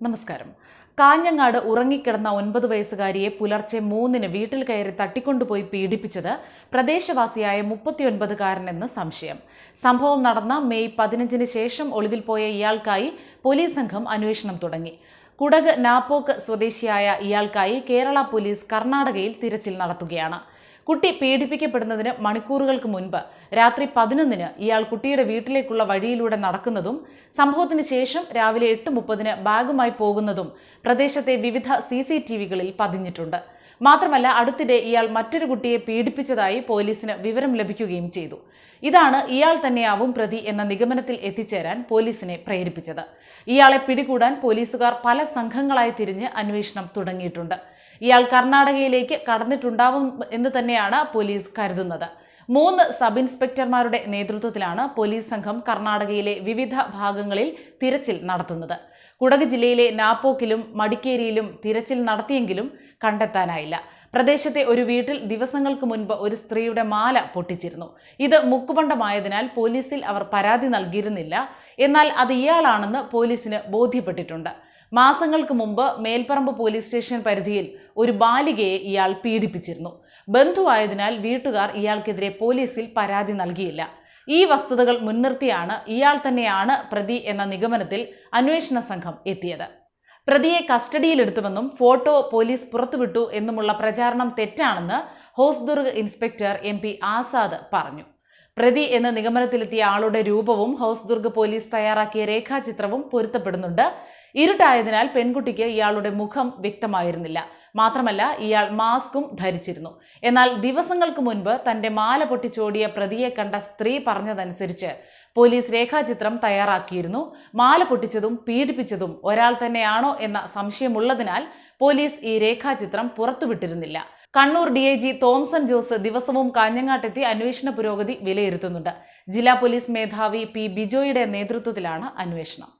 നമസ്കാരം. കാഞ്ഞങ്ങാട് ഉറങ്ങിക്കിടന്ന ഒൻപത് വയസ്സുകാരിയെ പുലർച്ചെ മൂന്നിന് വീട്ടിൽ കയറി തട്ടിക്കൊണ്ടുപോയി പീഡിപ്പിച്ചത് പ്രദേശവാസിയായ മുപ്പത്തിയൊൻപതുകാരനെന്ന് സംശയം. സംഭവം നടന്ന മെയ് പതിനഞ്ചിന് ശേഷം ഒളിവിൽ പോയ ഇയാൾക്കായി പോലീസ് സംഘം അന്വേഷണം തുടങ്ങി. കുടക് നാപ്പോക്ക് സ്വദേശിയായ ഇയാൾക്കായി കേരള പോലീസ് കർണാടകയിൽ തിരച്ചിൽ നടത്തുകയാണ്. കുട്ടി പീഡിപ്പിക്കപ്പെടുന്നതിന് മണിക്കൂറുകൾക്ക് മുൻപ് രാത്രി പതിനൊന്നിന് ഇയാൾ കുട്ടിയുടെ വീട്ടിലേക്കുള്ള വഴിയിലൂടെ നടക്കുന്നതും സംഭവത്തിന് ശേഷം രാവിലെ എട്ട് മുപ്പതിന് ബാഗുമായി പോകുന്നതും പ്രദേശത്തെ വിവിധ സി സി ടി വികളിൽ പതിഞ്ഞിട്ടുണ്ട്. മാത്രമല്ല അടുത്തിടെ ഇയാൾ മറ്റൊരു കുട്ടിയെ പീഡിപ്പിച്ചതായി പോലീസിന് വിവരം ലഭിക്കുകയും ചെയ്തു. ഇതാണ് ഇയാൾ തന്നെയാവും പ്രതി എന്ന നിഗമനത്തിൽ എത്തിച്ചേരാൻ പോലീസിനെ പ്രേരിപ്പിച്ചത്. ഇയാളെ പിടികൂടാൻ പോലീസുകാർ പല സംഘങ്ങളായി തിരിഞ്ഞ് അന്വേഷണം തുടങ്ങിയിട്ടുണ്ട്. ഇയാൾ കർണാടകയിലേക്ക് കടന്നിട്ടുണ്ടാവും എന്ന് തന്നെയാണ് പോലീസ് കരുതുന്നത്. മൂന്ന് സബ് ഇൻസ്പെക്ടർമാരുടെ നേതൃത്വത്തിലാണ് പോലീസ് സംഘം കർണാടകയിലെ വിവിധ ഭാഗങ്ങളിൽ തിരച്ചിൽ നടത്തുന്നത്. കുടക് ജില്ലയിലെ നാപ്പോക്കിലും മടിക്കേരിയിലും തിരച്ചിൽ നടത്തിയെങ്കിലും കണ്ടെത്താനായില്ല. പ്രദേശത്തെ ഒരു വീട്ടിൽ ദിവസങ്ങൾക്ക് മുൻപ് ഒരു സ്ത്രീയുടെ മാല പൊട്ടിച്ചിരുന്നു. ഇത് മുക്കുപണ്ടമായതിനാൽ പോലീസിൽ അവർ പരാതി നൽകിയിരുന്നില്ല. എന്നാൽ അത് ഇയാളാണെന്ന് പോലീസിന് ബോധ്യപ്പെട്ടിട്ടുണ്ട്. മാസങ്ങൾക്ക് മുമ്പ് മേൽപ്പറമ്പ് പോലീസ് സ്റ്റേഷൻ പരിധിയിൽ ഒരു ബാലികയെ ഇയാൾ പീഡിപ്പിച്ചിരുന്നു. ബന്ധുവായതിനാൽ വീട്ടുകാർ ഇയാൾക്കെതിരെ പോലീസിൽ പരാതി നൽകിയില്ല. ഈ വസ്തുതകൾ മുൻനിർത്തിയാണ് ഇയാൾ തന്നെയാണ് പ്രതി എന്ന നിഗമനത്തിൽ അന്വേഷണ സംഘം എത്തിയത്. പ്രതിയെ കസ്റ്റഡിയിലെടുത്തുവെന്നും ഫോട്ടോ പോലീസ് പുറത്തുവിട്ടു എന്നുമുള്ള പ്രചാരണം തെറ്റാണെന്ന് Hosdurg inspector M P Azad പറഞ്ഞു. പ്രതി എന്ന നിഗമനത്തിലെത്തിയ ആളുടെ രൂപവും ഹോസ്ദുർഗ് പോലീസ് തയ്യാറാക്കിയ രേഖാചിത്രവും പൊരുത്തപ്പെടുന്നുണ്ട്. ഇരുട്ടായതിനാൽ പെൺകുട്ടിക്ക് ഇയാളുടെ മുഖം വ്യക്തമായിരുന്നില്ല. മാത്രമല്ല ഇയാൾ മാസ്കും ധരിച്ചിരുന്നു. എന്നാൽ ദിവസങ്ങൾക്ക് മുൻപ് തന്റെ മാല പൊട്ടിച്ചോടിയ പ്രതിയെ കണ്ട സ്ത്രീ പറഞ്ഞതനുസരിച്ച് പോലീസ് രേഖാചിത്രം തയ്യാറാക്കിയിരുന്നു. മാല പൊട്ടിച്ചതും പീഡിപ്പിച്ചതും ഒരാൾ തന്നെയാണോ എന്ന സംശയമുള്ളതിനാൽ പോലീസ് ഈ രേഖാചിത്രം പുറത്തുവിട്ടിരുന്നില്ല. Kannur D I G Thomson Jose ദിവസവും കാഞ്ഞങ്ങാട്ടെത്തി അന്വേഷണ പുരോഗതി വിലയിരുത്തുന്നുണ്ട്. ജില്ലാ പോലീസ് മേധാവി പി ബിജോയുടെ നേതൃത്വത്തിലാണ് അന്വേഷണം.